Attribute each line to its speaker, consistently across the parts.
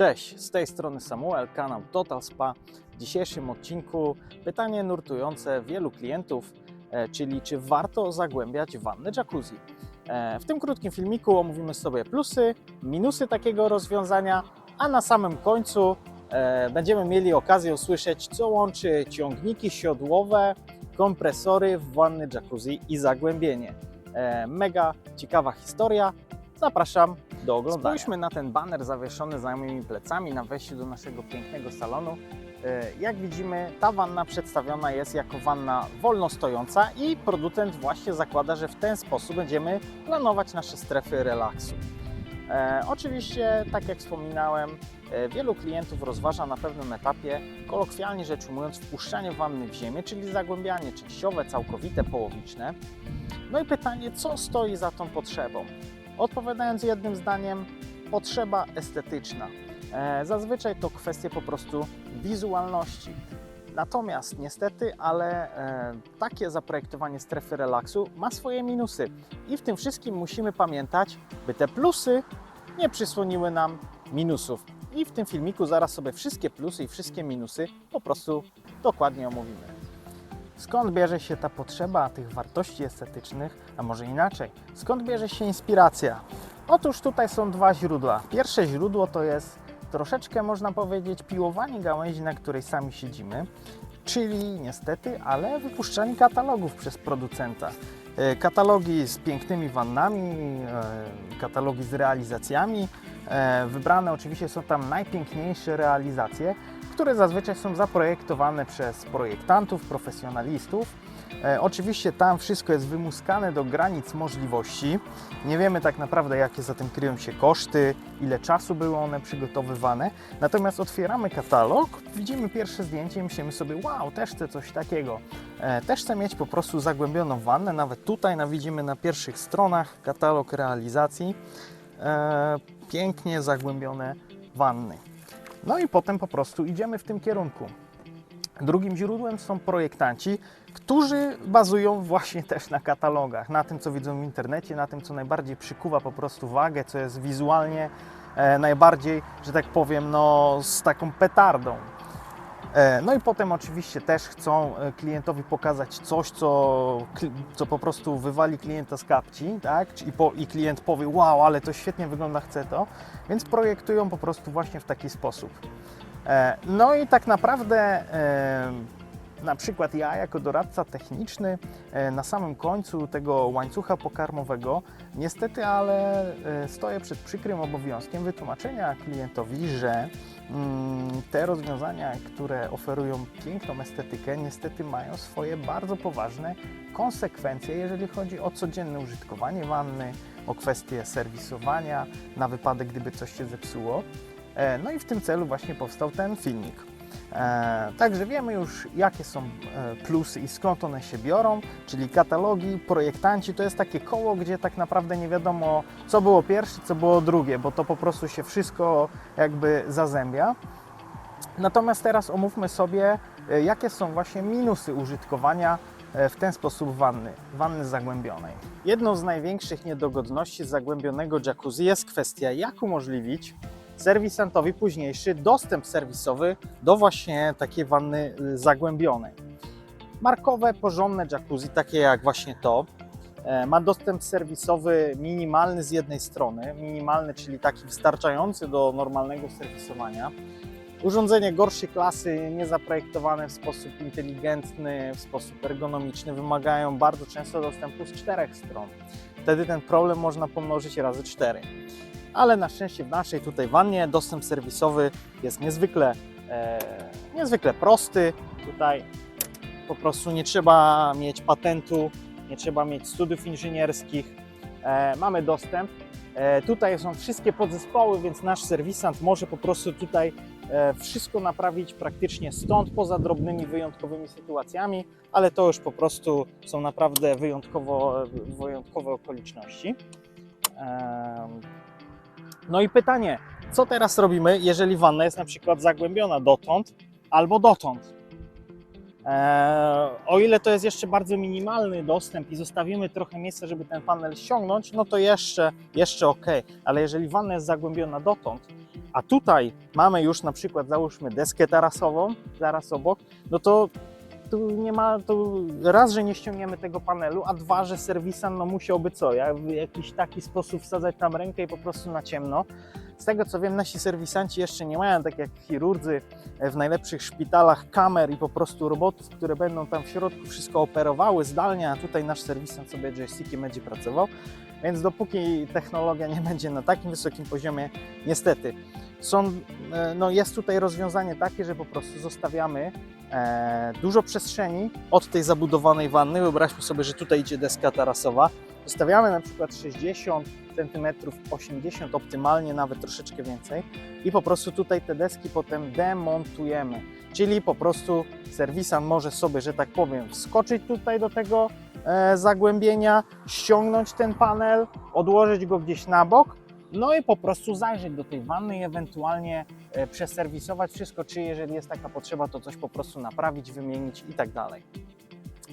Speaker 1: Cześć, z tej strony Samuel, kanał Total Spa. W dzisiejszym odcinku pytanie nurtujące wielu klientów, e, czyli czy warto zagłębiać wannę jacuzzi. E, W tym krótkim filmiku omówimy sobie plusy, minusy takiego rozwiązania, a na samym końcu e, będziemy mieli okazję usłyszeć, co łączy ciągniki siodłowe, kompresory w wanny jacuzzi i zagłębienie. Mega ciekawa historia. Zapraszam do oglądania. Spójrzmy na ten baner zawieszony za moimi plecami na wejściu do naszego pięknego salonu. E, Jak widzimy, ta wanna przedstawiona jest jako wanna wolno stojąca i producent właśnie zakłada, że w ten sposób będziemy planować nasze strefy relaksu. E, oczywiście, tak jak wspominałem, e, wielu klientów rozważa na pewnym etapie, kolokwialnie rzecz ujmując, wpuszczanie wanny w ziemię, czyli zagłębianie częściowe, całkowite, połowiczne. No i pytanie, co stoi za tą potrzebą? Odpowiadając jednym zdaniem, potrzeba estetyczna. E, Zazwyczaj to kwestie po prostu wizualności. Natomiast niestety, ale e, takie zaprojektowanie strefy relaksu ma swoje minusy. I w tym wszystkim musimy pamiętać, by te plusy nie przysłoniły nam minusów. I w tym filmiku zaraz sobie wszystkie plusy i wszystkie minusy po prostu dokładnie omówimy. Skąd bierze się ta potrzeba tych wartości estetycznych, a może inaczej, skąd bierze się inspiracja? Otóż tutaj są dwa źródła. Pierwsze źródło to jest troszeczkę, można powiedzieć, piłowanie gałęzi, na której sami siedzimy, czyli niestety, ale wypuszczanie katalogów przez producenta. E, Katalogi z pięknymi wannami, e, katalogi z realizacjami. E, Wybrane oczywiście są tam najpiękniejsze realizacje, które zazwyczaj są zaprojektowane przez projektantów, profesjonalistów. E, oczywiście tam wszystko jest wymuskane do granic możliwości. Nie wiemy tak naprawdę, jakie za tym kryją się koszty, ile czasu były one przygotowywane. Natomiast otwieramy katalog, widzimy pierwsze zdjęcie i myślimy sobie, wow, też chcę coś takiego. E, też chcę mieć po prostu zagłębioną wannę. Nawet tutaj na, widzimy na pierwszych stronach katalog realizacji. E, pięknie zagłębione wanny. No i potem po prostu idziemy w tym kierunku. Drugim źródłem są projektanci, którzy bazują właśnie też na katalogach, na tym, co widzą w internecie, na tym, co najbardziej przykuwa po prostu wagę, co jest wizualnie e, najbardziej, że tak powiem, no, z taką petardą. E, No i potem oczywiście też chcą e, klientowi pokazać coś, co, co po prostu wywali klienta z kapci, tak? I, po, I klient powie, wow, ale to świetnie wygląda, chcę to. Więc projektują po prostu właśnie w taki sposób. E, No i tak naprawdę na przykład ja jako doradca techniczny na samym końcu tego łańcucha pokarmowego niestety, ale stoję przed przykrym obowiązkiem wytłumaczenia klientowi, że te rozwiązania, które oferują piękną estetykę, niestety mają swoje bardzo poważne konsekwencje, jeżeli chodzi o codzienne użytkowanie wanny, o kwestie serwisowania na wypadek, gdyby coś się zepsuło. E, No i w tym celu właśnie powstał ten filmik. E, Także wiemy już, jakie są e, plusy i skąd one się biorą, czyli katalogi, projektanci to jest takie koło, gdzie tak naprawdę nie wiadomo, co było pierwsze, co było drugie, bo to po prostu się wszystko jakby zazębia. Natomiast teraz omówmy sobie, e, jakie są właśnie minusy użytkowania w ten sposób wanny, wanny zagłębionej. Jedną z największych niedogodności zagłębionego jacuzzi jest kwestia, jak umożliwić serwisantowi późniejszy dostęp serwisowy do właśnie takiej wanny y, zagłębionej. Markowe, porządne jacuzzi, takie jak właśnie to, e, ma dostęp serwisowy minimalny z jednej strony, minimalny, czyli taki wystarczający do normalnego serwisowania. Urządzenie gorszej klasy, niezaprojektowane w sposób inteligentny, w sposób ergonomiczny, wymagają bardzo często dostępu z czterech stron. Wtedy ten problem można pomnożyć razy cztery. Ale na szczęście w naszej tutaj wannie dostęp serwisowy jest niezwykle, e, niezwykle prosty. Tutaj po prostu nie trzeba mieć patentu, nie trzeba mieć studiów inżynierskich. E, mamy dostęp. E, tutaj są wszystkie podzespoły, więc nasz serwisant może po prostu tutaj e, wszystko naprawić praktycznie stąd, poza drobnymi, wyjątkowymi sytuacjami, ale to już po prostu są naprawdę wyjątkowo, wyjątkowe okoliczności. Em, No i pytanie, co teraz robimy, jeżeli wanna jest na przykład zagłębiona dotąd albo dotąd? Eee, o ile to jest jeszcze bardzo minimalny dostęp i zostawimy trochę miejsca, żeby ten panel ściągnąć, no to jeszcze, jeszcze ok. Ale jeżeli wanna jest zagłębiona dotąd, a tutaj mamy już na przykład, załóżmy deskę tarasową zaraz obok, no to tu nie ma, tu raz, że nie ściągniemy tego panelu, a dwa, że serwisan no musiałby co, ja w jakiś taki sposób wsadzać tam rękę i po prostu na ciemno. Z tego co wiem, nasi serwisanci jeszcze nie mają, tak jak chirurdzy e, w najlepszych szpitalach, kamer i po prostu robotów, które będą tam w środku wszystko operowały zdalnie, a tutaj nasz serwisant sobie joystickiem będzie pracował. Więc dopóki technologia nie będzie na takim wysokim poziomie, niestety, są, e, no jest tutaj rozwiązanie takie, że po prostu zostawiamy e, dużo przestrzeni od tej zabudowanej wanny. Wyobraźmy sobie, że tutaj idzie deska tarasowa. Zostawiamy na przykład 60 cm, 80 optymalnie, nawet troszeczkę więcej i po prostu tutaj te deski potem demontujemy. Czyli po prostu serwisant może sobie, że tak powiem, wskoczyć tutaj do tego zagłębienia, ściągnąć ten panel, odłożyć go gdzieś na bok, no i po prostu zajrzeć do tej wanny i ewentualnie e, przeserwisować wszystko, czy jeżeli jest taka potrzeba, to coś po prostu naprawić, wymienić i tak dalej.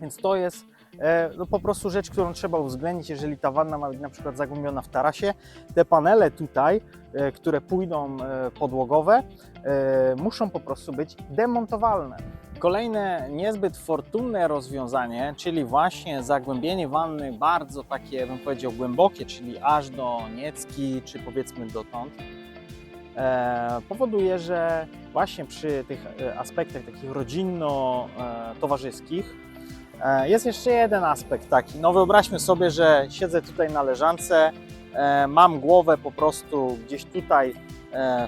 Speaker 1: Więc to jest e, no, po prostu rzecz, którą trzeba uwzględnić, jeżeli ta wanna ma być na przykład zagłębiona w tarasie. Te panele tutaj, e, które pójdą e, podłogowe, e, muszą po prostu być demontowalne. Kolejne niezbyt fortunne rozwiązanie, czyli właśnie zagłębienie wanny bardzo takie, bym powiedział, głębokie, czyli aż do niecki, czy powiedzmy dotąd, e, powoduje, że właśnie przy tych e, aspektach takich rodzinno-towarzyskich e, jest jeszcze jeden aspekt taki. No wyobraźmy sobie, że siedzę tutaj na leżance, mam głowę po prostu gdzieś tutaj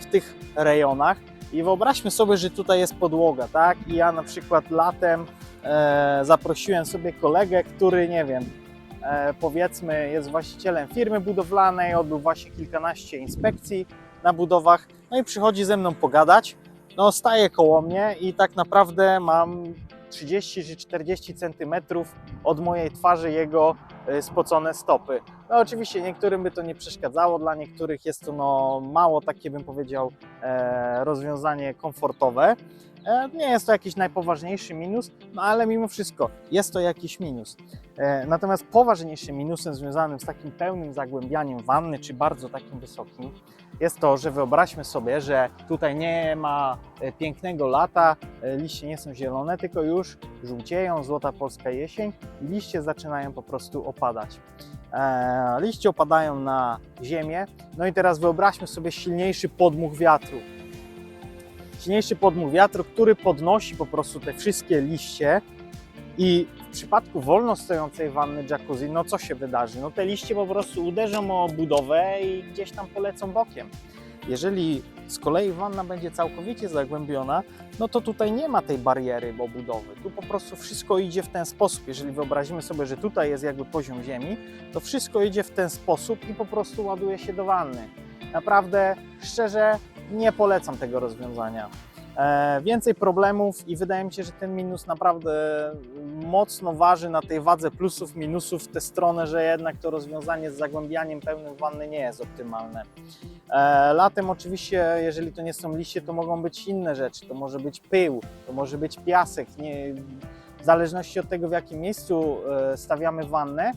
Speaker 1: w tych rejonach i wyobraźmy sobie, że tutaj jest podłoga, tak? I ja na przykład latem e, zaprosiłem sobie kolegę, który, nie wiem, e, powiedzmy jest właścicielem firmy budowlanej, odbył właśnie kilkanaście inspekcji na budowach, no i przychodzi ze mną pogadać. No, staje koło mnie i tak naprawdę mam 30 czy 40 centymetrów od mojej twarzy jego spocone stopy. No oczywiście niektórym by to nie przeszkadzało, dla niektórych jest to no, mało takie bym powiedział e, rozwiązanie komfortowe. E, nie jest to jakiś najpoważniejszy minus, no ale mimo wszystko jest to jakiś minus. E, natomiast poważniejszym minusem związanym z takim pełnym zagłębianiem wanny, czy bardzo takim wysokim, jest to, że wyobraźmy sobie, że tutaj nie ma e, pięknego lata, liście nie są zielone, tylko już żółcieją, złota polska jesień liście zaczynają po prostu opadać. Liście opadają na ziemię, no i teraz wyobraźmy sobie silniejszy podmuch wiatru. Silniejszy podmuch wiatru, który podnosi po prostu te wszystkie liście i w przypadku wolno stojącej wanny jacuzzi, no co się wydarzy? No te liście po prostu uderzą o budowę i gdzieś tam polecą bokiem. Jeżeli z kolei wanna będzie całkowicie zagłębiona, no to tutaj nie ma tej bariery obudowy. Tu po prostu wszystko idzie w ten sposób. Jeżeli wyobrazimy sobie, że tutaj jest jakby poziom ziemi, to wszystko idzie w ten sposób i po prostu ładuje się do wanny. Naprawdę, szczerze, nie polecam tego rozwiązania. E, więcej problemów i wydaje mi się, że ten minus naprawdę mocno waży na tej wadze plusów, minusów w tę stronę, że jednak to rozwiązanie z zagłębianiem pełnym wanny nie jest optymalne. E, latem oczywiście, jeżeli to nie są liście, to mogą być inne rzeczy. To może być pył, to może być piasek. Nie, w zależności od tego, w jakim miejscu e, stawiamy wannę,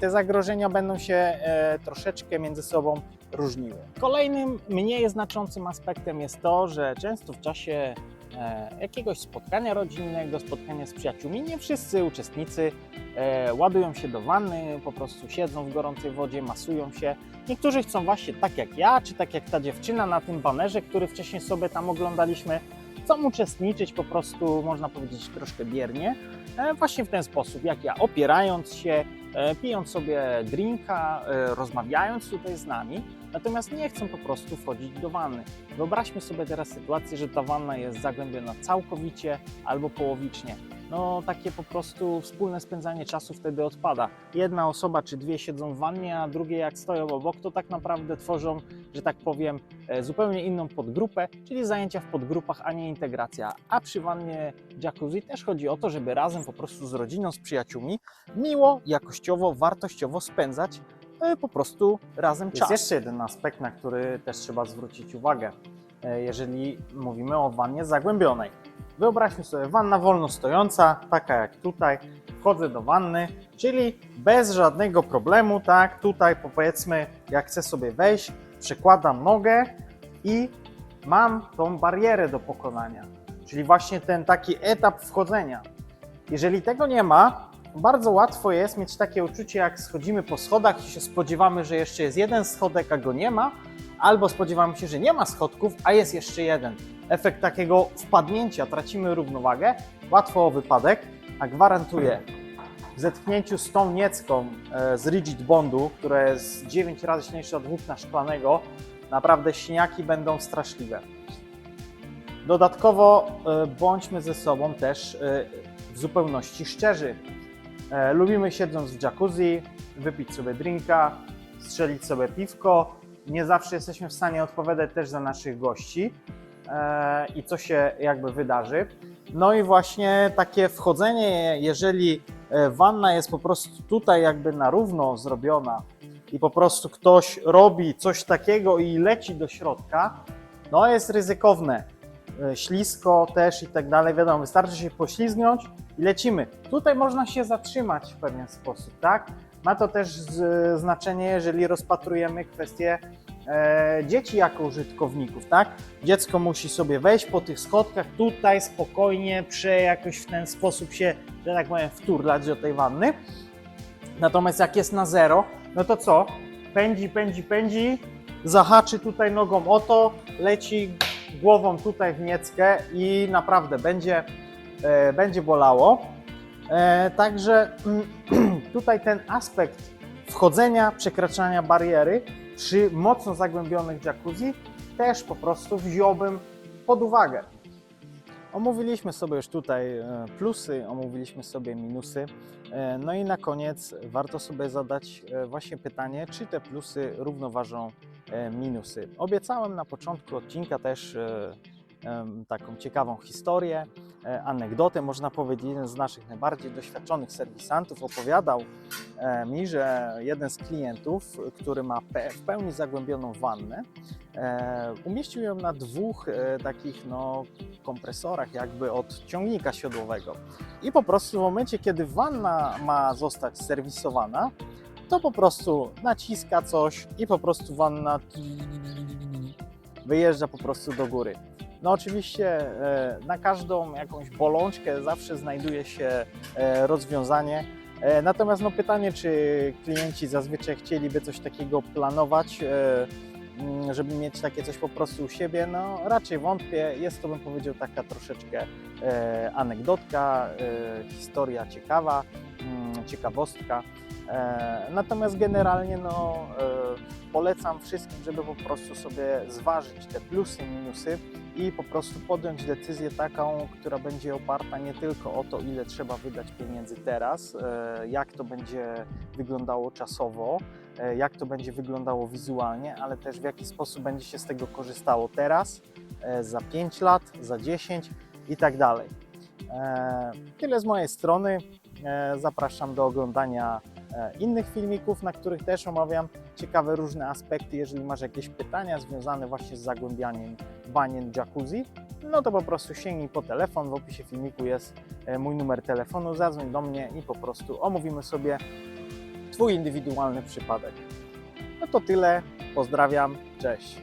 Speaker 1: te zagrożenia będą się e, troszeczkę między sobą różniły. Kolejnym mniej znaczącym aspektem jest to, że często w czasie e, jakiegoś spotkania rodzinnego, spotkania z przyjaciółmi, nie wszyscy uczestnicy e, ładują się do wanny, po prostu siedzą w gorącej wodzie, masują się. Niektórzy chcą właśnie tak jak ja, czy tak jak ta dziewczyna na tym banerze, który wcześniej sobie tam oglądaliśmy, chcą uczestniczyć po prostu, można powiedzieć, troszkę biernie, e, właśnie w ten sposób, jak ja, opierając się, e, pijąc sobie drinka, e, rozmawiając tutaj z nami, natomiast nie chcą po prostu wchodzić do wanny. Wyobraźmy sobie teraz sytuację, że ta wanna jest zagłębiona całkowicie albo połowicznie. No takie po prostu wspólne spędzanie czasu wtedy odpada. Jedna osoba czy dwie siedzą w wannie, a drugie jak stoją obok, to tak naprawdę tworzą, że tak powiem, e, zupełnie inną podgrupę, czyli zajęcia w podgrupach, a nie integracja. A przy wannie jacuzzi też chodzi o to, żeby razem po prostu z rodziną, z przyjaciółmi miło, jakościowo, wartościowo spędzać e, po prostu razem czas. Jest jeszcze jeden aspekt, na który też trzeba zwrócić uwagę, e, jeżeli mówimy o wannie zagłębionej. Wyobraźmy sobie wanna wolno stojąca, taka jak tutaj. Wchodzę do wanny, czyli bez żadnego problemu, tak? Tutaj powiedzmy, jak chcę sobie wejść, przekładam nogę i mam tą barierę do pokonania, czyli właśnie ten taki etap wchodzenia. Jeżeli tego nie ma, bardzo łatwo jest mieć takie uczucie, jak schodzimy po schodach i się spodziewamy, że jeszcze jest jeden schodek, a go nie ma, albo spodziewamy się, że nie ma schodków, a jest jeszcze jeden. Efekt takiego wpadnięcia, tracimy równowagę, łatwo o wypadek, a gwarantuję, w zetknięciu z tą niecką e, z Rigid Bondu, która jest 9 razy silniejsza od włókna szklanego, naprawdę śniaki będą straszliwe. Dodatkowo e, bądźmy ze sobą też e, w zupełności szczerzy. Lubimy siedząc w jacuzzi, wypić sobie drinka, strzelić sobie piwko. Nie zawsze jesteśmy w stanie odpowiadać też za naszych gości i co się jakby wydarzy. No i właśnie takie wchodzenie, jeżeli wanna jest po prostu tutaj jakby na równo zrobiona i po prostu ktoś robi coś takiego i leci do środka, no jest ryzykowne. E, Ślisko też i tak dalej, wiadomo, wystarczy się poślizgnąć i lecimy. Tutaj można się zatrzymać w pewien sposób, tak? Ma to też znaczenie, jeżeli rozpatrujemy kwestię e, dzieci jako użytkowników, tak? Dziecko musi sobie wejść po tych schodkach, tutaj spokojnie, prze jakoś w ten sposób się, że tak powiem, wturlać do tej wanny. Natomiast jak jest na zero, no to co? Pędzi, pędzi, pędzi, zahaczy tutaj nogą o to, leci głową tutaj w nieckę i naprawdę będzie, e, będzie bolało. E, także tutaj ten aspekt wchodzenia, przekraczania bariery przy mocno zagłębionych jacuzzi też po prostu wziąłbym pod uwagę. Omówiliśmy sobie już tutaj e, plusy, omówiliśmy sobie minusy. E, No i na koniec warto sobie zadać e, właśnie pytanie, czy te plusy równoważą minusy. Obiecałem na początku odcinka też taką ciekawą historię, anegdotę, można powiedzieć, jeden z naszych najbardziej doświadczonych serwisantów opowiadał mi, że jeden z klientów, który ma w pełni zagłębioną wannę, umieścił ją na dwóch takich no, kompresorach jakby od ciągnika siodłowego. I po prostu w momencie, kiedy wanna ma zostać serwisowana, to po prostu naciska coś i po prostu wanna wyjeżdża po prostu do góry. No oczywiście e, na każdą jakąś bolączkę zawsze znajduje się e, rozwiązanie. E, Natomiast no pytanie, czy klienci zazwyczaj chcieliby coś takiego planować, żeby mieć takie coś po prostu u siebie, no raczej wątpię. Jest to, bym powiedział, taka troszeczkę e, anegdotka, e, historia ciekawa, mm, ciekawostka. E, Natomiast generalnie no, e, polecam wszystkim, żeby po prostu sobie zważyć te plusy, minusy i po prostu podjąć decyzję taką, która będzie oparta nie tylko o to, ile trzeba wydać pieniędzy teraz, e, jak to będzie wyglądało czasowo, jak to będzie wyglądało wizualnie, ale też w jaki sposób będzie się z tego korzystało teraz, za 5 lat, za 10 i tak dalej. Tyle z mojej strony. Zapraszam do oglądania innych filmików, na których też omawiam ciekawe różne aspekty. Jeżeli masz jakieś pytania związane właśnie z zagłębianiem banien jacuzzi, no to po prostu sięgnij po telefon. W opisie filmiku jest e, mój numer telefonu, zadzwoń do mnie i po prostu omówimy sobie Twój indywidualny przypadek. No to tyle. Pozdrawiam. Cześć.